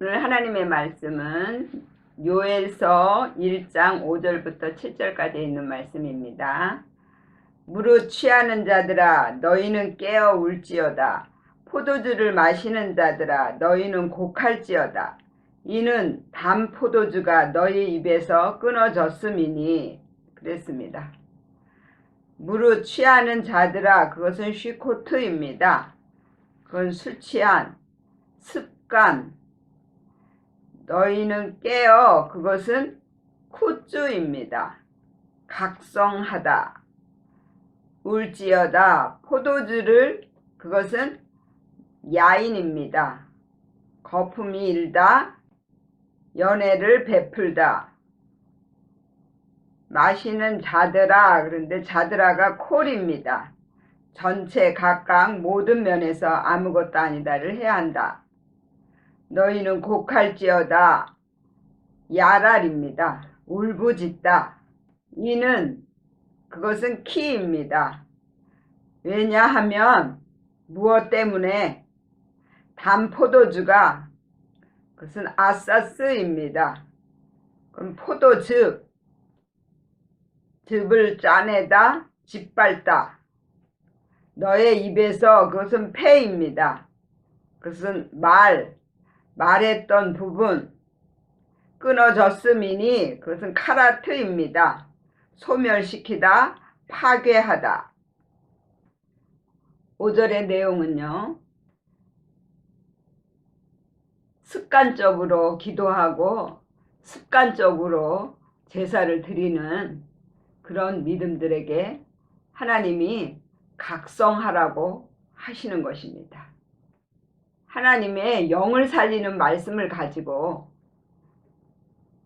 오늘 하나님의 말씀은 요엘서 1장 5절부터 7절까지 있는 말씀입니다. 무릇 취하는 자들아 너희는 깨어 울지어다. 포도주를 마시는 자들아 너희는 곡할지어다. 이는 단 포도주가 너희 입에서 끊어졌음이니 그랬습니다. 무릇 취하는 자들아 그것은 쉬코트입니다. 그건 술 취한 습관 너희는 깨어 그것은 쿠주입니다. 각성하다 울지어다 포도주를 그것은 야인입니다. 거품이 일다 연애를 베풀다 마시는 자들아 그런데 자들아가 콜입니다. 전체 각각 모든 면에서 아무것도 아니다를 해야 한다. 너희는 곡할지어다 야랄입니다. 울부짖다. 이는 그것은 키입니다. 왜냐하면 무엇 때문에 단포도주가 그것은 아사스입니다. 그럼 포도즙 즙을 짜내다 짓밟다 너의 입에서 그것은 폐입니다. 그것은 말 말했던 부분 끊어졌음이니 그것은 카라트입니다. 소멸시키다 파괴하다 5절의 내용은요. 습관적으로 기도하고 습관적으로 제사를 드리는 그런 믿음들에게 하나님이 각성하라고 하시는 것입니다. 하나님의 영을 살리는 말씀을 가지고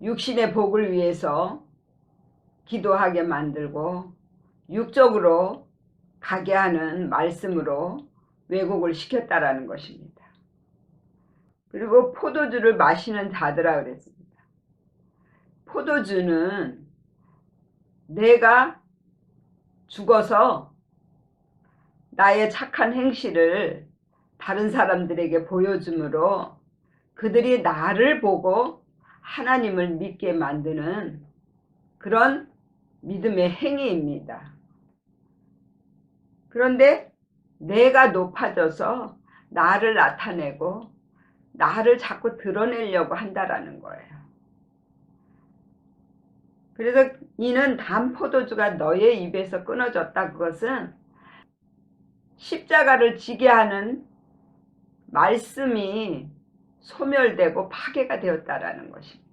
육신의 복을 위해서 기도하게 만들고 육적으로 가게 하는 말씀으로 왜곡을 시켰다라는 것입니다. 그리고 포도주를 마시는 자들아 그랬습니다. 포도주는 내가 죽어서 나의 착한 행실을 다른 사람들에게 보여줌으로 그들이 나를 보고 하나님을 믿게 만드는 그런 믿음의 행위입니다. 그런데 내가 높아져서 나를 나타내고 나를 자꾸 드러내려고 한다라는 거예요. 그래서 이는 단 포도주가 너의 입에서 끊어졌다. 그것은 십자가를 지게 하는 말씀이 소멸되고 파괴가 되었다라는 것입니다.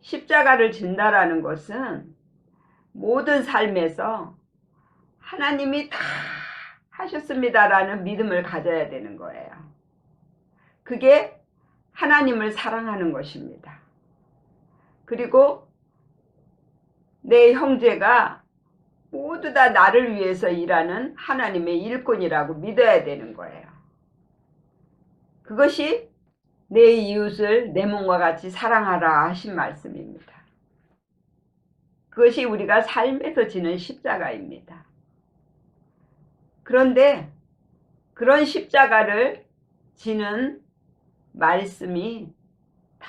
십자가를 진다라는 것은 모든 삶에서 하나님이 다 하셨습니다라는 믿음을 가져야 되는 거예요. 그게 하나님을 사랑하는 것입니다. 그리고 내 형제가 모두 다 나를 위해서 일하는 하나님의 일꾼이라고 믿어야 되는 거예요. 그것이 내 이웃을 내 몸과 같이 사랑하라 하신 말씀입니다. 그것이 우리가 삶에서 지는 십자가입니다. 그런데 그런 십자가를 지는 말씀이 다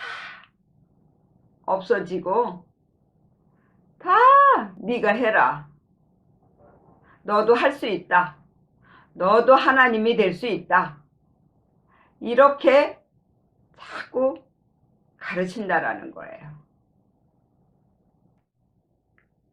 없어지고 다 네가 해라. 너도 할 수 있다. 너도 하나님이 될 수 있다. 이렇게 자꾸 가르친다라는 거예요.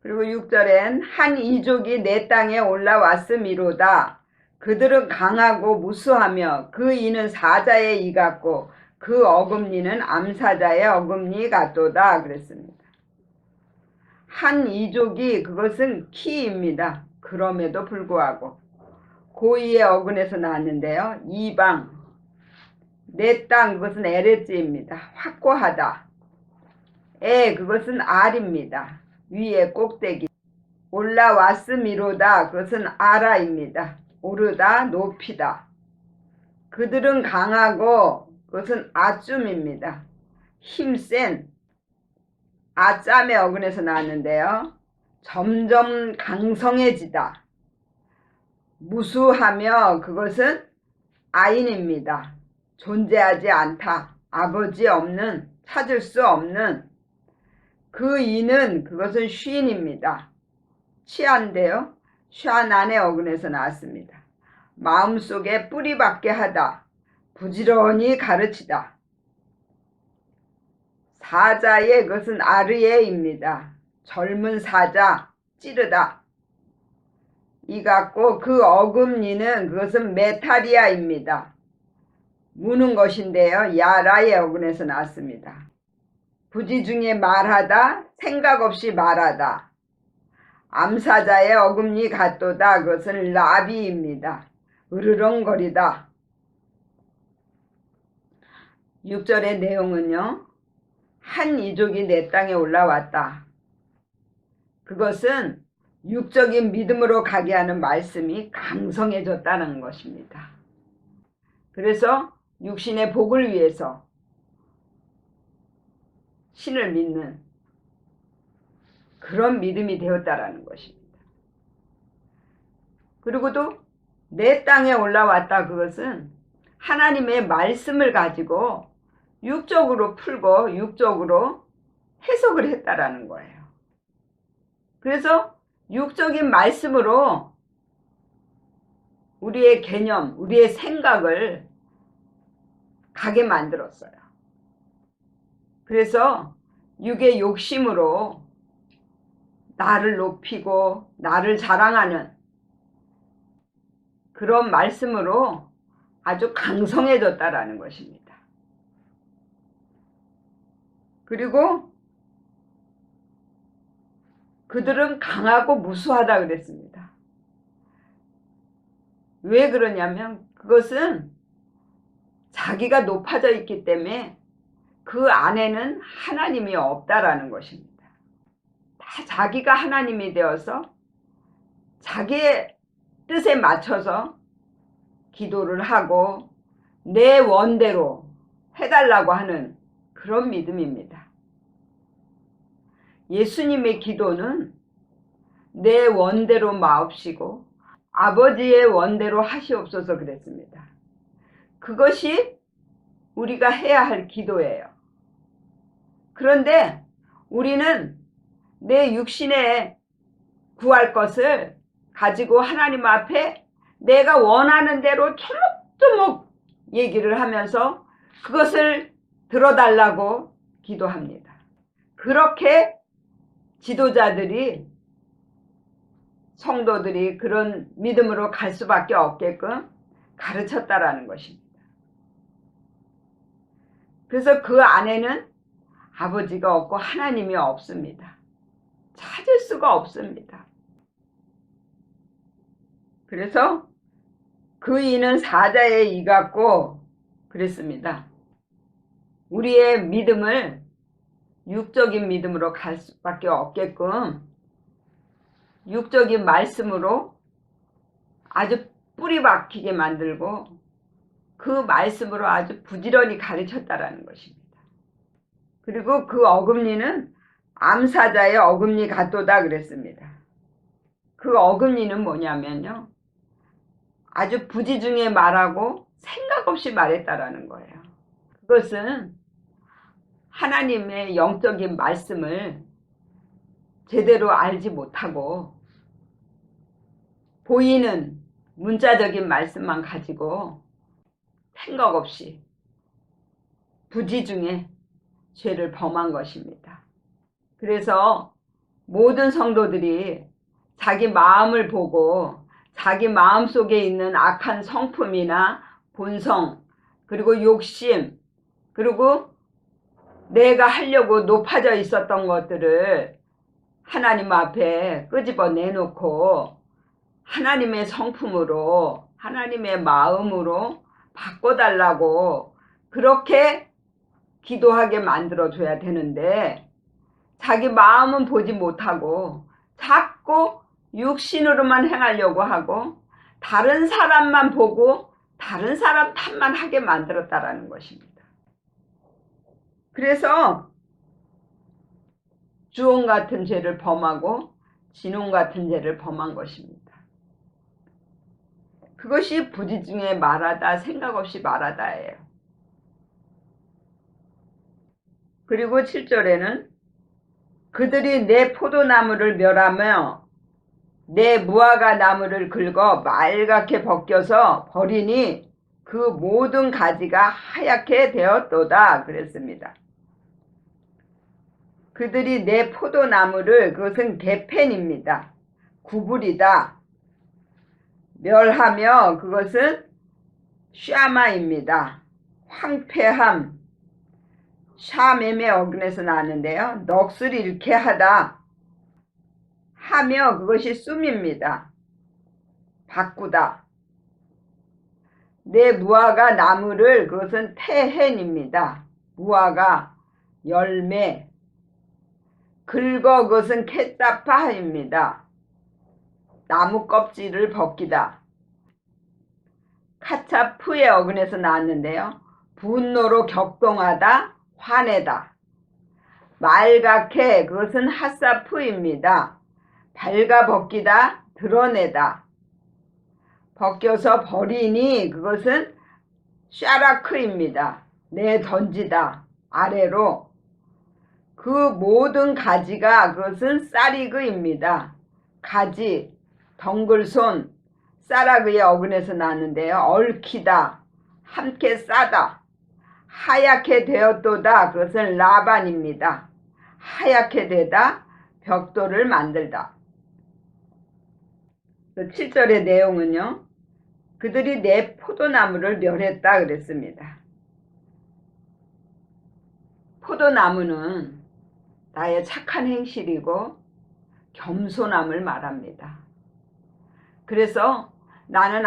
그리고 6절엔 한 이족이 내 땅에 올라왔음이로다. 그들은 강하고 무수하며 그 이는 사자의 이 같고 그 어금니는 암사자의 어금니 같도다 그랬습니다. 한 이족이 그것은 키입니다. 그럼에도 불구하고 고이의 어근에서 나왔는데요. 이방 내 땅 그것은 에레츠입니다. 확고하다. 에 그것은 알입니다. 위에 꼭대기 올라왔음이로다 그것은 아라입니다. 오르다 높이다. 그들은 강하고 그것은 아쯤입니다. 힘센 아짬의 어근에서 나왔는데요. 점점 강성해지다. 무수하며 그것은 아인입니다. 존재하지 않다. 아버지 없는 찾을 수 없는 그 이는 그것은 쉰입니다. 취한데요. 쉰 안에 어근에서 나왔습니다. 마음속에 뿌리박게 하다. 부지런히 가르치다. 사자의 것은 아르에입니다. 젊은 사자, 찌르다. 이 같고 그 어금니는 그것은 메타리아입니다. 무는 것인데요. 야라의 어근에서 나왔습니다. 부지 중에 말하다, 생각 없이 말하다. 암사자의 어금니 같도다. 그것은 라비입니다. 으르렁거리다. 6절의 내용은요. 한 이족이 내 땅에 올라왔다. 그것은 육적인 믿음으로 가게 하는 말씀이 강성해졌다는 것입니다. 그래서 육신의 복을 위해서 신을 믿는 그런 믿음이 되었다라는 것입니다. 그리고도 내 땅에 올라왔다 그것은 하나님의 말씀을 가지고 육적으로 풀고 육적으로 해석을 했다라는 거예요. 그래서 육적인 말씀으로 우리의 개념, 우리의 생각을 가게 만들었어요. 그래서 육의 욕심으로 나를 높이고 나를 자랑하는 그런 말씀으로 아주 강성해졌다라는 것입니다. 그리고 그들은 강하고 무수하다 그랬습니다. 왜 그러냐면 그것은 자기가 높아져 있기 때문에 그 안에는 하나님이 없다라는 것입니다. 다 자기가 하나님이 되어서 자기의 뜻에 맞춰서 기도를 하고 내 원대로 해달라고 하는 그런 믿음입니다. 예수님의 기도는 내 원대로 마옵시고 아버지의 원대로 하시옵소서 그랬습니다. 그것이 우리가 해야 할 기도예요. 그런데 우리는 내 육신에 구할 것을 가지고 하나님 앞에 내가 원하는 대로 초목초목 얘기를 하면서 그것을 들어달라고 기도합니다. 그렇게 지도자들이 성도들이 그런 믿음으로 갈 수밖에 없게끔 가르쳤다라는 것입니다. 그래서 그 안에는 아버지가 없고 하나님이 없습니다. 찾을 수가 없습니다. 그래서 그 이는 사자의 이 같고 그랬습니다. 우리의 믿음을 육적인 믿음으로 갈 수밖에 없게끔 육적인 말씀으로 아주 뿌리 박히게 만들고 그 말씀으로 아주 부지런히 가르쳤다라는 것입니다. 그리고 그 어금니는 암사자의 어금니 같도다 그랬습니다. 그 어금니는 뭐냐면요. 아주 부지중에 말하고 생각 없이 말했다라는 거예요. 그것은 하나님의 영적인 말씀을 제대로 알지 못하고 보이는 문자적인 말씀만 가지고 생각 없이 부지중에 죄를 범한 것입니다. 그래서 모든 성도들이 자기 마음을 보고 자기 마음 속에 있는 악한 성품이나 본성, 그리고 욕심, 그리고 내가 하려고 높아져 있었던 것들을 하나님 앞에 끄집어 내놓고 하나님의 성품으로 하나님의 마음으로 바꿔달라고 그렇게 기도하게 만들어줘야 되는데 자기 마음은 보지 못하고 자꾸 육신으로만 행하려고 하고 다른 사람만 보고 다른 사람 탓만 하게 만들었다라는 것입니다. 그래서 주홍 같은 죄를 범하고 진홍 같은 죄를 범한 것입니다. 그것이 부지 중에 말하다 생각 없이 말하다예요. 그리고 7절에는 그들이 내 포도나무를 멸하며 내 무화과 나무를 긁어 말갛게 벗겨서 버리니 그 모든 가지가 하얗게 되었도다 그랬습니다. 그들이 내 포도나무를 그것은 개펜입니다. 구불이다. 멸하며 그것은 샤마입니다. 황폐함, 샤맴의 어근에서 나왔는데요. 넋을 잃게 하다. 하며 그것이 씀입니다. 바꾸다. 내 무화과 나무를 그것은 태헨입니다. 무화과 열매. 긁어 그것은 캐따파입니다. 나무 껍질을 벗기다. 카차프의 어근에서 나왔는데요. 분노로 격동하다, 화내다. 말갛게 그것은 하사프입니다. 발가 벗기다, 드러내다. 벗겨서 버리니 그것은 샤라크입니다. 내 던지다, 아래로. 그 모든 가지가 그것은 사리그입니다. 가지, 덩글손, 사라그의 어근에서 나왔는데요. 얽히다, 함께 싸다, 하얗게 되었도다. 그것은 라반입니다. 하얗게 되다, 벽돌을 만들다. 7절의 내용은요. 그들이 내 포도나무를 멸했다 그랬습니다. 포도나무는 나의 착한 행실이고 겸손함을 말합니다. 그래서 나는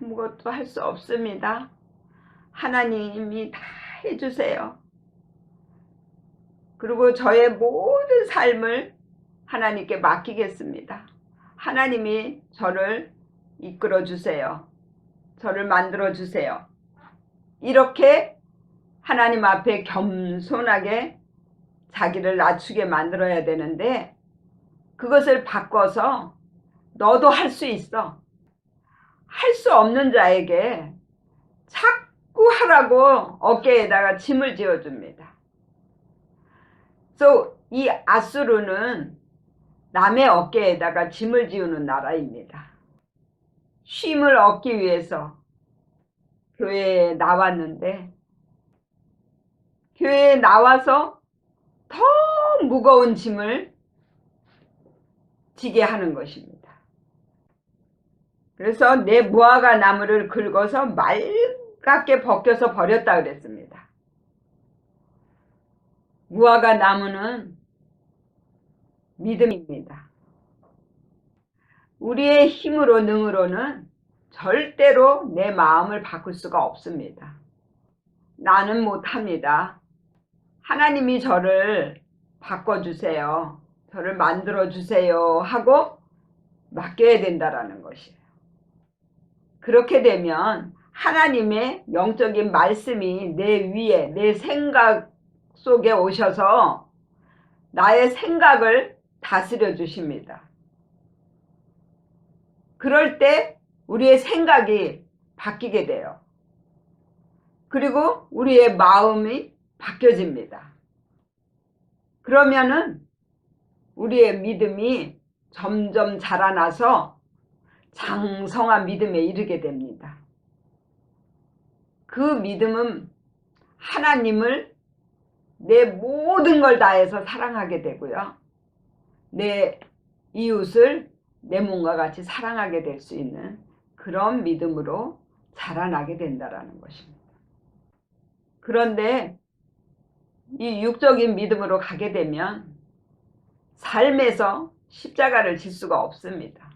아무것도 할 수 없습니다. 하나님이 다 해주세요. 그리고 저의 모든 삶을 하나님께 맡기겠습니다. 하나님이 저를 이끌어 주세요. 저를 만들어 주세요. 이렇게 하나님 앞에 겸손하게 자기를 낮추게 만들어야 되는데 그것을 바꿔서 너도 할 수 있어. 할 수 없는 자에게 자꾸 하라고 어깨에다가 짐을 지어줍니다. 그래서 이 아수르는 남의 어깨에다가 짐을 지우는 나라입니다. 쉼을 얻기 위해서 교회에 나왔는데 교회에 나와서 더 무거운 짐을 지게 하는 것입니다. 그래서 내 무화과 나무를 긁어서 말갛게 벗겨서 버렸다 그랬습니다. 무화과 나무는 믿음입니다. 우리의 힘으로 능으로는 절대로 내 마음을 바꿀 수가 없습니다. 나는 못합니다. 하나님이 저를 바꿔주세요. 저를 만들어주세요. 하고 맡겨야 된다라는 것이에요. 그렇게 되면 하나님의 영적인 말씀이 내 위에, 내 생각 속에 오셔서 나의 생각을 다스려 주십니다. 그럴 때 우리의 생각이 바뀌게 돼요. 그리고 우리의 마음이 바뀌어집니다. 그러면은 우리의 믿음이 점점 자라나서 장성한 믿음에 이르게 됩니다. 그 믿음은 하나님을 내 모든 걸 다해서 사랑하게 되고요. 내 이웃을 내 몸과 같이 사랑하게 될 수 있는 그런 믿음으로 자라나게 된다라는 것입니다. 그런데 이 육적인 믿음으로 가게 되면 삶에서 십자가를 질 수가 없습니다.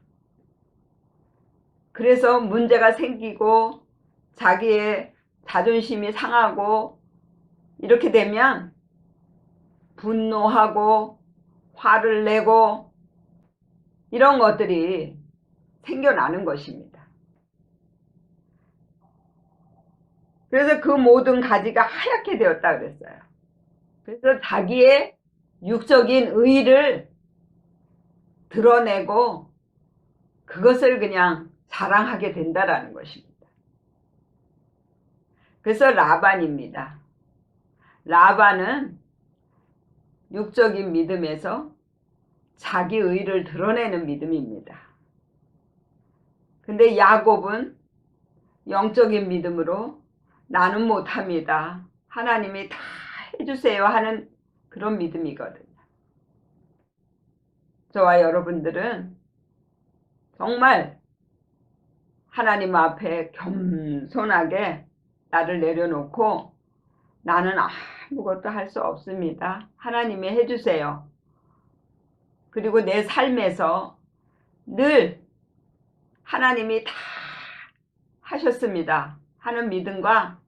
그래서 문제가 생기고 자기의 자존심이 상하고 이렇게 되면 분노하고 화를 내고 이런 것들이 생겨나는 것입니다. 그래서 그 모든 가지가 하얗게 되었다 그랬어요. 그래서 자기의 육적인 의를 드러내고 그것을 그냥 자랑하게 된다라는 것입니다. 그래서 라반입니다. 라반은 육적인 믿음에서 자기 의를 드러내는 믿음입니다. 근데 야곱은 영적인 믿음으로 나는 못합니다. 하나님이 다 해주세요 하는 그런 믿음이거든요. 저와 여러분들은 정말 하나님 앞에 겸손하게 나를 내려놓고 나는 아무것도 할 수 없습니다. 하나님이 해주세요. 그리고 내 삶에서 늘 하나님이 다 하셨습니다. 하는 믿음과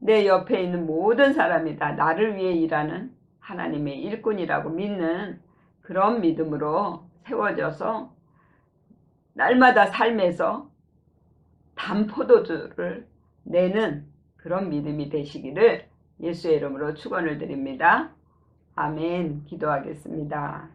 내 옆에 있는 모든 사람이 다 나를 위해 일하는 하나님의 일꾼이라고 믿는 그런 믿음으로 세워져서 날마다 삶에서 담포도주를 내는 그런 믿음이 되시기를 예수의 이름으로 축원을 드립니다. 아멘. 기도하겠습니다.